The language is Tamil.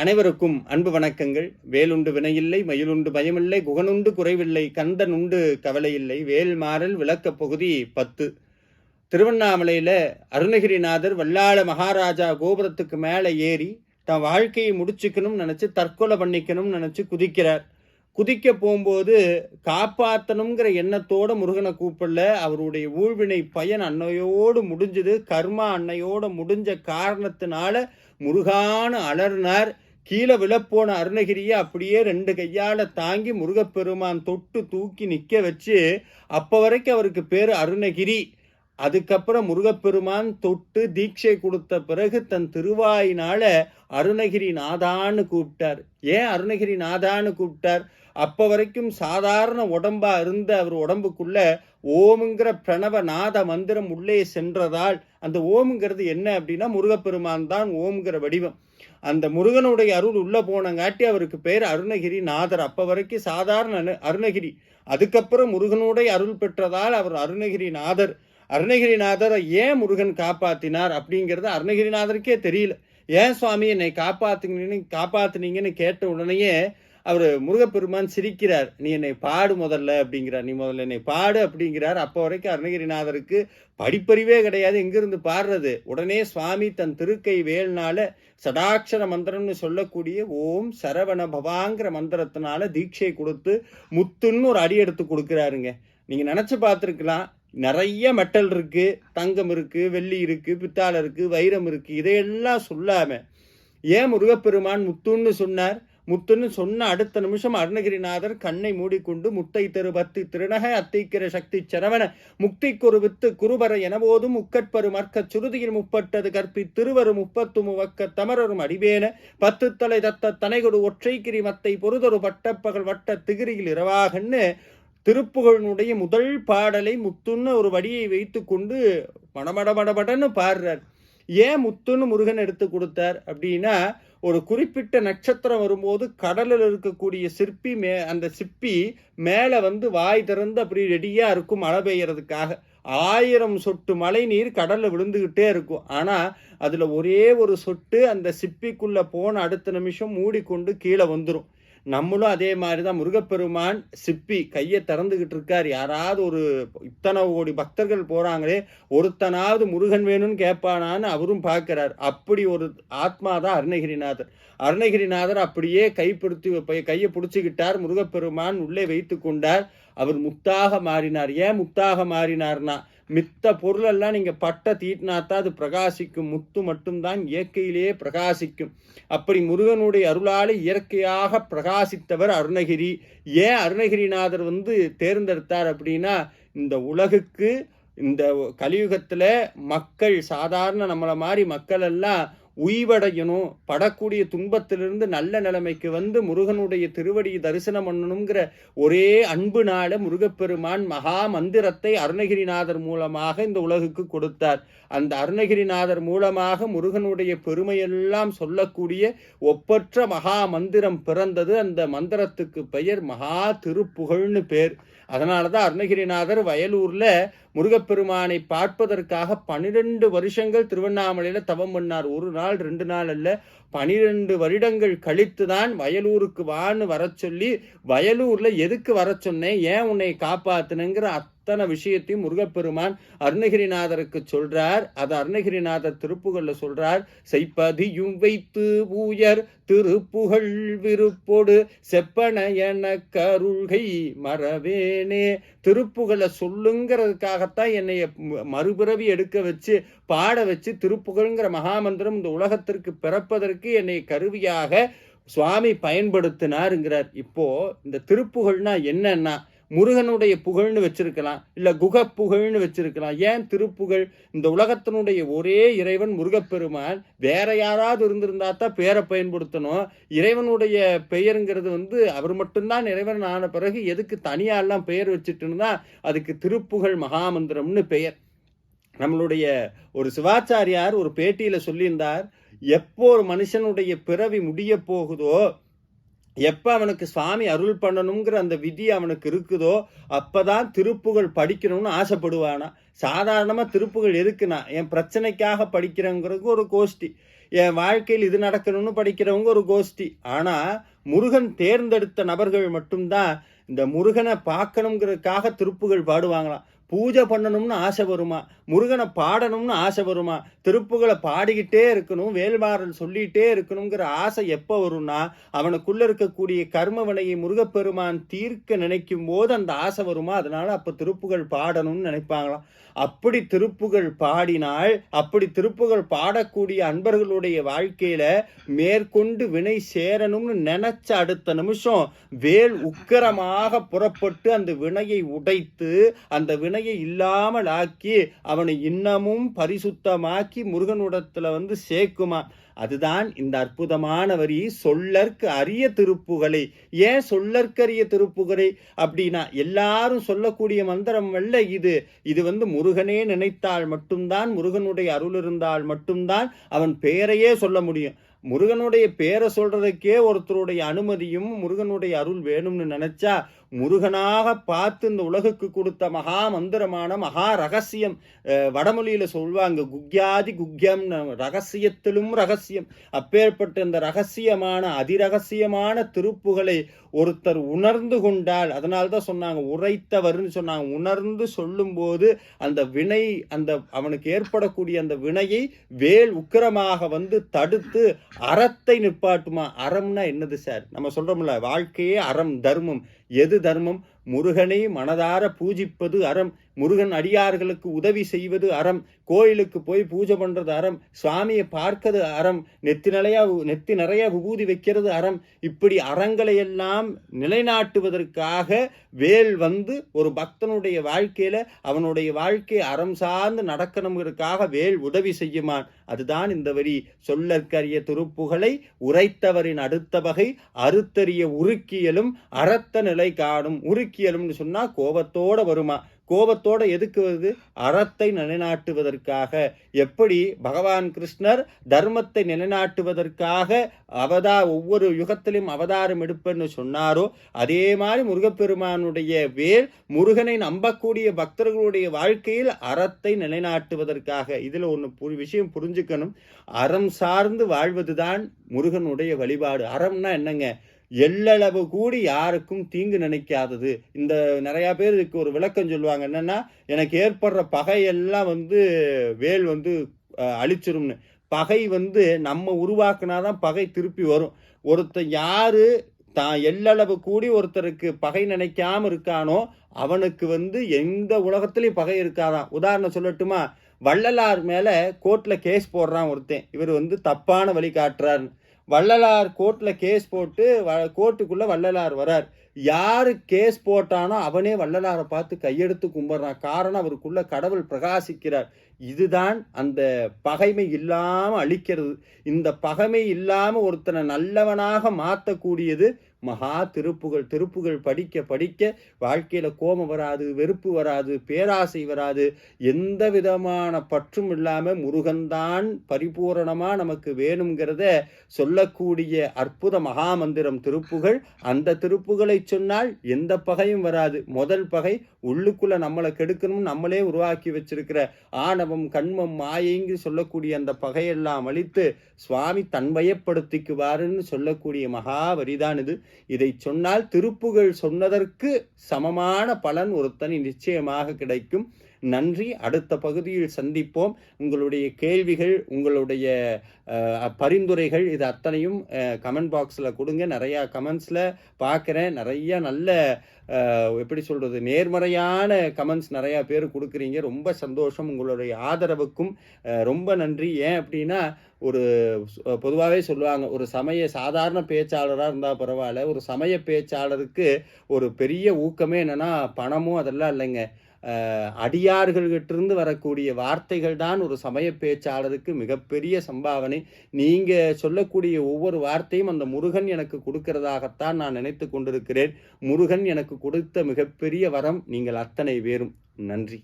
அனைவருக்கும் அன்பு வணக்கங்கள். வேலுண்டு வினையில்லை மயிலுண்டு பயமில்லை குகனுண்டு குறைவில்லை கந்தன் உண்டு கவலையில்லை. வேல் மாறல் விளக்க பகுதி பத்து. திருவண்ணாமலையில் அருணகிரிநாதர் வல்லாள மகாராஜா கோபுரத்துக்கு மேலே ஏறி தன் வாழ்க்கையை முடிச்சுக்கணும்னு நினச்சி தற்கொலை பண்ணிக்கணும்னு நினச்சி குதிக்கிறார். குதிக்க போகும்போது காப்பாற்றணுங்கிற எண்ணத்தோட முருகனை கூப்பிடல. அவருடைய ஊழ்வினை பயன் அன்னையோடு முடிஞ்சது. கர்மா அன்னையோடு முடிஞ்ச காரணத்தினால முருகான அலர்னார் கீழே விழப்போன அருணகிரியை அப்படியே ரெண்டு கையால் தாங்கி முருகப்பெருமான் தொட்டு தூக்கி நிற்க வச்சு அப்போ வரைக்கும் அவருக்கு பேர் அருணகிரி. அதுக்கப்புறம் முருகப்பெருமான் தொட்டு தீட்சை கொடுத்த பிறகு தன் திருவாயினால அருணகிரி நாதான்னு கூப்பிட்டார். ஏன் அருணகிரி நாதான்னு கூப்பிட்டார்? அப்போ வரைக்கும் சாதாரண உடம்பா இருந்த அவர் உடம்புக்குள்ள ஓமுங்கிற பிரணவ நாத மந்திரம் உள்ளே சென்றதால் அந்த ஓமுங்கிறது என்ன அப்படின்னா முருகப்பெருமான் தான் ஓம்ங்கிற வடிவம். அந்த முருகனுடைய அருள் உள்ள போனங்காட்டி அவருக்கு பேர் அருணகிரி நாதர். அப்ப வரைக்கும் சாதாரண அருணகிரி. அதுக்கப்புறம் முருகனுடைய அருள் பெற்றதால் அவர் அருணகிரி நாதர். அருணகிரிநாதரை ஏன் முருகன் காப்பாத்தினார் அப்படிங்கிறது அருணகிரிநாதருக்கே தெரியல. ஏன் சுவாமி என்னை காப்பாத்துங்கன்னு காப்பாத்துனீங்கன்னு கேட்ட உடனேயே அவர் முருகப்பெருமான் சிரிக்கிறார் நீ என்னை பாடு முதல்ல அப்படிங்கிறார். நீ முதல்ல என்னை பாடு அப்படிங்கிறார். அப்போ வரைக்கும் அருணகிரிநாதருக்கு படிப்பறிவே கிடையாது. எங்கிருந்து பாடுறது? உடனே சுவாமி தன் திருக்கை வேல்னால சடாட்சர மந்திரம்னு சொல்லக்கூடிய ஓம் சரவண பவாங்கிற மந்திரத்தினால தீட்சை கொடுத்து முத்துன்னு ஒரு அடி எடுத்து கொடுக்குறாருங்க. நீங்கள் நினச்சி பார்த்துருக்கலாம். நிறைய மெட்டல் இருக்குது தங்கம் இருக்குது வெள்ளி இருக்குது பித்தாளை இருக்குது வைரம் இருக்குது இதையெல்லாம் சொல்லாமல் ஏன் முருகப்பெருமான் முத்துன்னு சொன்னார்? முத்துன்னு சொன்ன அடுத்த நிமிஷம் அருணகிரிநாதர் கண்ணை மூடிக்கொண்டு முத்தை தெரு பத்து திருநகை அத்திக்கிற சக்தி சரவண முக்திக்குரு வித்து குருபர எனபோதும் முக்கட்பரு மர்க்க சுருதியில் முப்பட்டது கற்பி திருவரு முப்பத்து முவக்க தமரரும் அடிவேன பத்து தலை தத்த தனைகொடு ஒற்றைக்கிரி மத்தை பொறுதொரு பட்டப்பகல் வட்ட திகிரியில் இரவாகன்னு திருப்புகழினுடைய முதல் பாடலை முத்துன்னு ஒரு வடியை வைத்து கொண்டு மடமட மடமடமடமடன்னு பாடுறார். ஏன் முத்துன்னு முருகன் எடுத்து கொடுத்தார் அப்படின்னா ஒரு குறிப்பிட்ட நட்சத்திரம் வரும்போது கடலில் இருக்கக்கூடிய சிற்பி மே அந்த சிப்பி மேலே வந்து வாய் திறந்து அப்படி ரெடியாக இருக்கும் மழை பெய்யறதுக்காக. ஆயிரம் சொட்டு மழை நீர் கடலில் விழுந்துக்கிட்டே இருக்கும். ஆனால் அதில் ஒரே ஒரு சொட்டு அந்த சிப்பிக்குள்ளே போன அடுத்த நிமிஷம் மூடிக்கொண்டு கீழே வந்துடும் நம்மளும் அதே மாதிரி தான் முருகப்பெருமான் சிப்பி கையை திறந்துக்கிட்டு இருக்கார். யாராவது ஒரு இத்தனை கோடி பக்தர்கள் போகிறாங்களே ஒருத்தனாவது முருகன் வேணும்னு கேட்பானான்னு அவரும் பார்க்குறார். அப்படி ஒரு ஆத்மா தான் அருணகிரிநாதர். அருணகிரிநாதர் அப்படியே கைப்பிடித்து கையை பிடிச்சிக்கிட்டார். முருகப்பெருமான் உள்ளே வைத்து கொண்டார். அவர் முத்தாக மாறினார். ஏன் முத்தாக மாறினார்னா மித்த பொருளெல்லாம் நீங்கள் பட்டை தீட்டினாத்தான் அது பிரகாசிக்கும். முத்து மட்டும்தான் இயற்கையிலேயே பிரகாசிக்கும். அப்படி முருகனுடைய அருளால் இயற்கையாக பிரகாசித்தவர் அருணகிரி. ஏன் அருணகிரிநாதர் வந்து தேர்ந்தெடுத்தார் அப்படின்னா இந்த உலகுக்கு இந்த கலியுகத்தில் மக்கள் சாதாரண நம்மளை மாதிரி மக்கள் எல்லாம் உய்வடையணும் படக்கூடிய துன்பத்திலிருந்து நல்ல நிலைமைக்கு வந்து முருகனுடைய திருவடியை தரிசனம் பண்ணணுங்கிற ஒரே அன்புனால முருகப்பெருமான் மகா மந்திரத்தை அருணகிரிநாதர் மூலமாக இந்த உலகுக்கு கொடுத்தார். அந்த அருணகிரிநாதர் மூலமாக முருகனுடைய பெருமையெல்லாம் சொல்லக்கூடிய ஒப்பற்ற மகா மந்திரம் பிறந்தது. அந்த மந்திரத்துக்கு பெயர் மகா திருப்புகழ்னு பேர். அதனால தான் அருணகிரிநாதர் வயலூரில் முருகப்பெருமானை பார்ப்பதற்காக பனிரெண்டு வருஷங்கள் திருவண்ணாமலையில தவம் பண்ணார். ஒரு நாள் ரெண்டு நாள் அல்ல பனிரெண்டு வருடங்கள் கழித்து தான் வயலூருக்கு வான்னு வர சொல்லி வயலூர்ல எதுக்கு வர சொன்னேன்? ஏன் உன்னை காப்பாத்துனுங்கிற அத்தனை விஷயத்தையும் முருகப்பெருமான் அருணகிரிநாதருக்கு சொல்றார். அது அருணகிரிநாதர் திருப்புகள்ல சொல்றார். செய்ப்பதியும் வைத்து பூயர் திருப்புகழ் விருப்போடு செப்பன என கருள்கை மறவேனே. திருப்புகளை சொல்லுங்கிறதுக்காகத்தான் என்னைய ம- மறுபிறவி எடுக்க வச்சு பாட வச்சு திருப்புகழ்ங்கிற மகாமந்திரம் இந்த உலகத்திற்கு பிறப்பதற்கு என்னை கருவியாக சுவாமி பயன்படுத்தினாருங்கிறார். இப்போ இந்த திருப்புகழ்னா என்னன்னா முருகனுடைய புகழ்னு வச்சிருக்கலாம் இல்லை குக புகழ்னு வச்சிருக்கலாம். ஏன் திருப்புகழ்? இந்த உலகத்தினுடைய ஒரே இறைவன் முருகப்பெருமான் வேற யாராவது இருந்திருந்தா தான் பேரை பயன்படுத்தணும். இறைவனுடைய பெயருங்கிறது வந்து அவர் மட்டும்தான் இறைவன் ஆன பிறகு எதுக்கு தனியாலாம் பெயர் வச்சுட்டுன்னா அதுக்கு திருப்புகழ் மகாமந்திரம்னு பெயர். நம்மளுடைய ஒரு சிவாச்சாரியார் ஒரு பேட்டியில் சொல்லியிருந்தார் எப்போ ஒரு மனுஷனுடைய பிறவி முடிய போகுதோ எப்போ அவனுக்கு சுவாமி அருள் பண்ணணுங்கிற அந்த விதி அவனுக்கு இருக்குதோ அப்போ தான் திருப்புகள் படிக்கணும்னு ஆசைப்படுவானா. சாதாரணமாக திருப்புகள் எதுக்குன்னா என் பிரச்சனைக்காக படிக்கிறேங்கிறதுக்கு ஒரு கோஷ்டி என் வாழ்க்கையில் இது நடக்கணும்னு படிக்கிறவங்க ஒரு கோஷ்டி. ஆனால் முருகன் தேர்ந்தெடுத்த நபர்கள் மட்டும்தான் இந்த முருகனை பார்க்கணுங்கிறதுக்காக திருப்புகள் பாடுவாங்களாம். பூஜை பண்ணணும்னு ஆசை வருமா? முருகனை பாடணும்னு ஆசை வருமா? திருப்புகளை பாடிக்கிட்டே இருக்கணும் வேல்மாறல் சொல்லிகிட்டே இருக்கணுங்கிற ஆசை எப்போ வரும்னா அவனுக்குள்ள இருக்கக்கூடிய கர்ம வினையை முருகப்பெருமான் தீர்க்க நினைக்கும் போது அந்த ஆசை வருமா? அதனால அப்போ திருப்புகள் பாடணும்னு நினைப்பாங்களாம். அப்படி திருப்புகள் பாடினால் அப்படி திருப்புகள் பாடக்கூடிய அன்பர்களுடைய வாழ்க்கையில மேற்கொண்டு வினை சேரணும்னு நினைச்ச அடுத்த நிமிஷம் வேல் உக்கரமாக புறப்பட்டு அந்த வினையை உடைத்து அந்த வினை வினையை இல்லாமல் ஆக்கி அவனை இன்னமும் பரிசுத்தமாக்கி முருகனுடத்துல வந்து சேர்க்குமா அதுதான் இந்த அற்புதமான வரி சொல்லற்கு அரிய திருப்புகளை. ஏன் சொல்லற்கரிய திருப்புகளை? அப்படின்னா எல்லாரும் சொல்லக்கூடிய மந்திரம் அல்ல இது. இது வந்து முருகனே நினைத்தால் மட்டும்தான் முருகனுடைய அருள் இருந்தால் மட்டும்தான் அவன் பெயரையே சொல்ல முடியும். முருகனுடைய பேரை சொல்றதுக்கே ஒருத்தருடைய அனுமதியும் முருகனுடைய அருள் வேணும்னு நினைச்சா முருகனாக பார்த்து இந்த உலகுக்கு கொடுத்த மகா மந்திரமான மகா ரகசியம் வடமொழியில சொல்வாங்க குக்யாதி குக்யம் ரகசியத்திலும் ரகசியம். அப்பேற்பட்ட இந்த ரகசியமான அதிரகசியமான திருப்புகளை ஒருத்தர் உணர்ந்து கொண்டால் அதனால்தான் சொன்னாங்க உரைத்தவர்னு சொன்னாங்க. உணர்ந்து சொல்லும்போது அந்த வினை அந்த அவனுக்கு ஏற்படக்கூடிய அந்த வினையை வேல் உக்கிரமாக வந்து தடுத்து அறத்தை நிற்பாட்டுமா? அறம்னா என்னது சார்? நம்ம சொல்றோம்ல வாழ்க்கையே அறம் தர்மம். எது தர்மம்? முருகனை மனதார பூஜிப்பது அறம். முருகன் அடியார்களுக்கு உதவி செய்வது அறம் கோயிலுக்கு போய் பூஜை பண்ணுறது அறம் சுவாமியை பார்க்கிறது அறம் நெத்தி நிறையா நெத்தி நிறைய விபூதி வைக்கிறது அறம். இப்படி அறங்களை எல்லாம் நிலைநாட்டுவதற்காக வேல் வந்து ஒரு பக்தனுடைய வாழ்க்கையில் அவனுடைய வாழ்க்கை அறம் சார்ந்து நடக்கணுங்கிறதுக்காக வேல் உதவி செய்யுமான். அதுதான் இந்த வரி. சொல்லற்கரிய திருப்புகளை உரைத்தவரின் அடுத்த வகை அறுத்தறிய உருக்கியலும் அறத்த நிலை காணும். உருக்கியலும்னு சொன்னால் கோபத்தோட வருமா? கோபத்தோடு எதுக்கு வருது? அறத்தை நிலைநாட்டுவதற்காக. எப்படி? பகவான் கிருஷ்ணர் தர்மத்தை நிலைநாட்டுவதற்காக அவதா ஒவ்வொரு யுகத்திலும் அவதாரம் எடுப்பேன்னு சொன்னாரோ அதே மாதிரி முருகப்பெருமானுடைய வேல் முருகனை நம்பக்கூடிய பக்தர்களுடைய வாழ்க்கையில் அறத்தை நிலைநாட்டுவதற்காக. இதில் ஒன்று விஷயம் புரிஞ்சுக்கணும். அறம் சார்ந்து வாழ்வதுதான் முருகனுடைய வழிபாடு. அறம்னா என்னங்க? எல்லளவு கூடி யாருக்கும் தீங்கு நினைக்காதது. இந்த நிறையா பேர் இதுக்கு ஒரு விளக்கம் சொல்லுவாங்க. என்னன்னா எனக்கு ஏற்படுற பகையெல்லாம் வந்து வேல் வந்து அழிச்சிரும்னு. பகை வந்து நம்ம உருவாக்குனாதான் பகை திருப்பி வரும். ஒருத்தர் யாரு தான் எல்லளவு கூடி ஒருத்தருக்கு பகை நினைக்காம இருக்கானோ அவனுக்கு வந்து எந்த உலகத்துலேயும் பகை இருக்காதான். உதாரணம் சொல்லட்டுமா? வள்ளலார் மேலே கோர்ட்டில் கேஸ் போடுறான் ஒருத்தன். இவர் வந்து தப்பான வழி காட்டுறாருன்னு. வள்ளலார் கோர்ட்டில் கேஸ் போட்டு வ கோர்ட்டுக்குள்ளே வள்ளலார் வரார். யார் கேஸ் போட்டானோ அவனே வள்ளலாரை பார்த்து கையெடுத்து கும்பிட்றான். காரணம் அவருக்குள்ளே கடவுள் பிரகாசிக்கிறார். இதுதான் அந்த பகைமை இல்லாமல் அழிக்கிறது. இந்த பகைமை இல்லாமல் ஒருத்தனை நல்லவனாக மாற்றக்கூடியது மகா திருப்புகள் திருப்புகள் படிக்க படிக்க வாழ்க்கையில் கோபம் வராது வெறுப்பு வராது பேராசை வராது. எந்த விதமான பற்றும் இல்லாமல் முருகன்தான் பரிபூரணமாக நமக்கு வேணுங்கிறத சொல்லக்கூடிய அற்புத மகாமந்திரம் திருப்புகள். அந்த திருப்புகளை சொன்னால் எந்த பகையும் வராது. முதல் பகை உள்ளுக்குள்ளே நம்மளை கெடுக்கணும் நம்மளே உருவாக்கி வச்சிருக்கிற ஆணவம் கண்மம் மாயைங்கு சொல்லக்கூடிய அந்த பகையெல்லாம் அழித்து சுவாமி தன்மயப்படுத்திக்குவாருன்னு சொல்லக்கூடிய மகா வரிதான் இது. இதை சொன்னால் திருப்புகழ் சொன்னதற்கு சமமான பலன் ஒருத்தனி நிச்சயமாக கிடைக்கும். நன்றி. அடுத்த பகுதியில் சந்திப்போம். உங்களுடைய கேள்விகள் உங்களுடைய பரிந்துரைகள் இது அத்தனையும் கமெண்ட் பாக்ஸில் கொடுங்க. நிறையா கமெண்ட்ஸில் பார்க்குறேன். நிறையா நல்ல எப்படி சொல்கிறது நேர்மறையான கமெண்ட்ஸ் நிறையா பேர் கொடுக்குறீங்க. ரொம்ப சந்தோஷம். உங்களுடைய ஆதரவுக்கும் ரொம்ப நன்றி. ஏன் அப்படின்னா ஒரு பொதுவாகவே சொல்லுவாங்க ஒரு சமய சாதாரண பேச்சாளராக இருந்தால் பரவாயில்ல. ஒரு சமய பேச்சாளருக்கு ஒரு பெரிய ஊக்கமே என்னென்னா பணமும் அதெல்லாம் இல்லைங்க. அடியார்கள்கிட்டிருந்து வரக்கூடிய வார்த்தைகள் தான் ஒரு சமய பேச்சாளருக்கு மிகப்பெரிய சம்பாவனை. நீங்கள் சொல்லக்கூடிய ஒவ்வொரு வார்த்தையும் அந்த முருகன் எனக்கு கொடுக்கிறதாகத்தான் நான் நினைத்து கொண்டிருக்கிறேன். முருகன் எனக்கு கொடுத்த மிகப்பெரிய வரம் நீங்கள் அத்தனை பேரும். நன்றி.